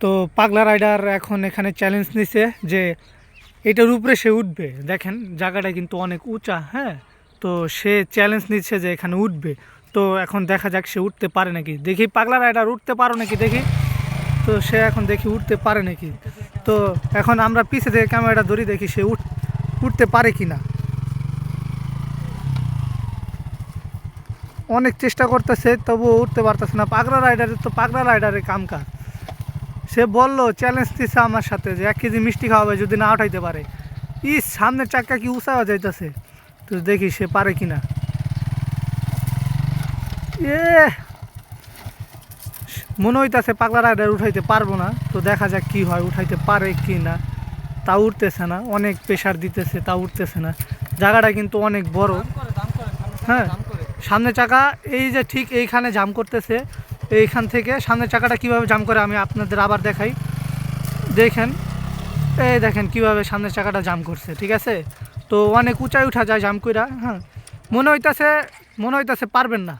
তো পাগলা রাইডার এখন এখানে চ্যালেঞ্জ নিছে যে এটার উপরে সে উঠবে। দেখেন, জায়গাটা কিন্তু অনেক উঁচা হ্যাঁ? তো সে চ্যালেঞ্জ নিচ্ছে যে এখানে উঠবে। তো এখন দেখা যাক সে উঠতে পারে নাকি। দেখি পাগলা রাইডার উঠতে পারো নাকি দেখি। তো সে এখন দেখি উঠতে পারে নাকি। তো এখন আমরা পিছে থেকে ক্যামেরাটা ধরি, দেখি সে উঠ উঠতে পারে কি না অনেক চেষ্টা করতেছে, তবুও উঠতে পারতেছে না। পাগলা রাইডারের তো পাগলা রাইডারের কাম কাজ। সে বলল চ্যালেঞ্জ দিছে আমার সাথে যে এক কেজি মিষ্টি খাওয়াবে যদি না উঠাইতে পারে। ই সামনের চাক্কা কি উঁচাওয়া যাইতেছে? তো দেখি সে পারে কি না এ মনে হইতেছে পাগলা রাইডার উঠাইতে পারব না। তো দেখা যাক কি হয় উঠাইতে পারে কি না তা উঠতেছে না অনেক প্রেশার দিতেছে তা উঠতেছে না। জায়গাটা কিন্তু অনেক বড়। হ্যাঁ সামনে চাকা এই যে ঠিক এইখানে জাম করতেছে। এইখান থেকে, সামনের চাকাটা কীভাবে জাম করে আমি আপনাদের আবার দেখাই। দেখেন, এই দেখেন কীভাবে সামনের চাকাটা জাম করছে, ঠিক আছে? তো অনেক উঁচাই উঠা যায় জাম কইরা হ্যাঁ। মনে হইতাছে মনে হইতাছে পারবেন না।